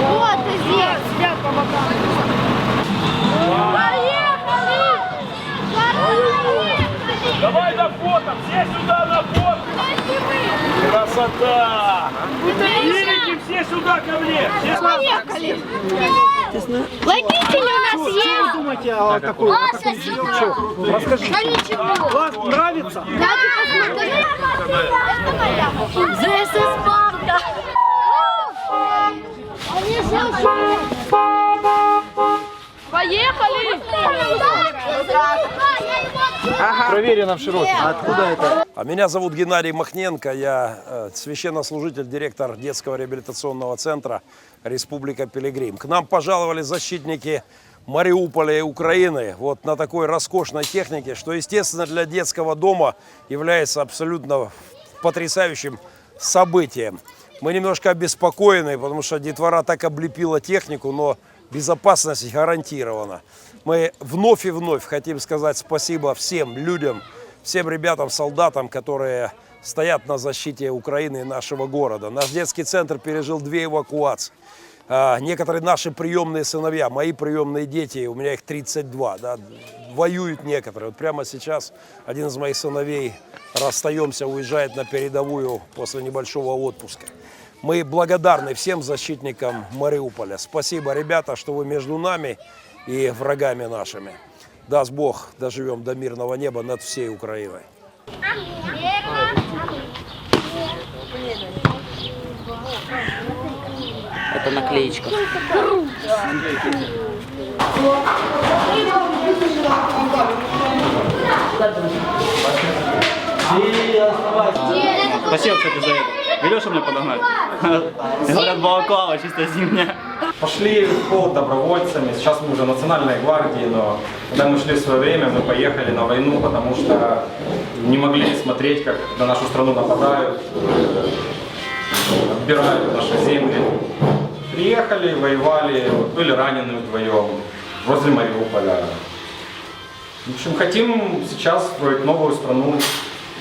Вот ты здесь. Сидят по бокам. Поехали! Поехали! Давай на фото, все сюда на фото. Красота! Видите, все сюда ко мне. Все Поехали! Водитель у нас есть! думаете о такой? Ничего! Вам нравится? Да ты посмотри! Это Поехали! Проверено в широких. Откуда это? А Меня зовут Геннадий Махненко, я э, священнослужитель, директор детского реабилитационного центра Республика Пилигрим. К нам пожаловали защитники Мариуполя и Украины вот на такой роскошной технике, что, естественно, для детского дома является абсолютно потрясающим событием. Мы немножко обеспокоены, потому что детвора так облепила технику, но безопасность гарантирована. Мы вновь и вновь хотим сказать спасибо всем людям, всем ребятам, солдатам, которые стоят на защите Украины и нашего города. Наш детский центр пережил две эвакуации. А, Некоторые наши приемные сыновья, мои приемные дети, у меня их 32, да, воюют некоторые. Вот прямо сейчас один из моих сыновей расстаемся, уезжает на передовую после небольшого отпуска. Мы благодарны всем защитникам Мариуполя. Спасибо, ребята, что вы между нами и врагами нашими. Даст Бог, доживем до мирного неба над всей Украиной. Это наклеечка. Спасибо, кстати, за это. Велеша мне подогнать. Говорят, балаклава чисто зимняя. Пошли в пол добровольцами, сейчас мы уже в национальной гвардии, но когда мы шли в свое время, мы поехали на войну, потому что не могли смотреть, как на нашу страну нападают, отбирают наши земли. Приехали, воевали, были ранены вдвоем возле Мариуполя. В общем, хотим сейчас строить новую страну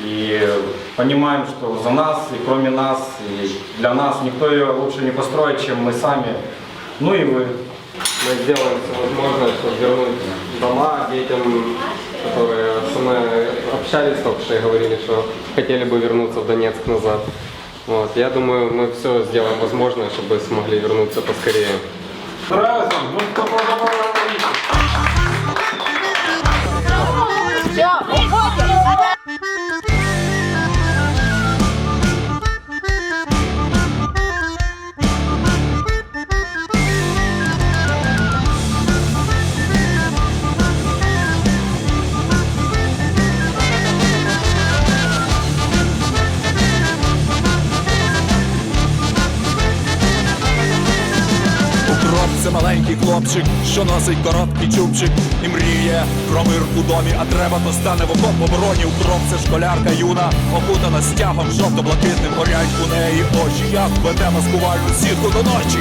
и понимаем, что за нас и кроме нас, и для нас никто ее лучше не построит, чем мы сами. Ну и вы. Мы сделаем все возможное, чтобы вернуть дома детям, которые со мной общались только что и говорили, что хотели бы вернуться в Донецк назад. Вот. Я думаю, мы все сделаем возможное, чтобы смогли вернуться поскорее. Нравится? Ну, кто маленький хлопчик, що носить короткий чубчик і мріє про мир у домі, а треба, то стане в окоп обороні. Укроп це школярка юна, окутана стягом, жовто-блакитним горять у неї очі. Як веде маскувальну сітку до ночі.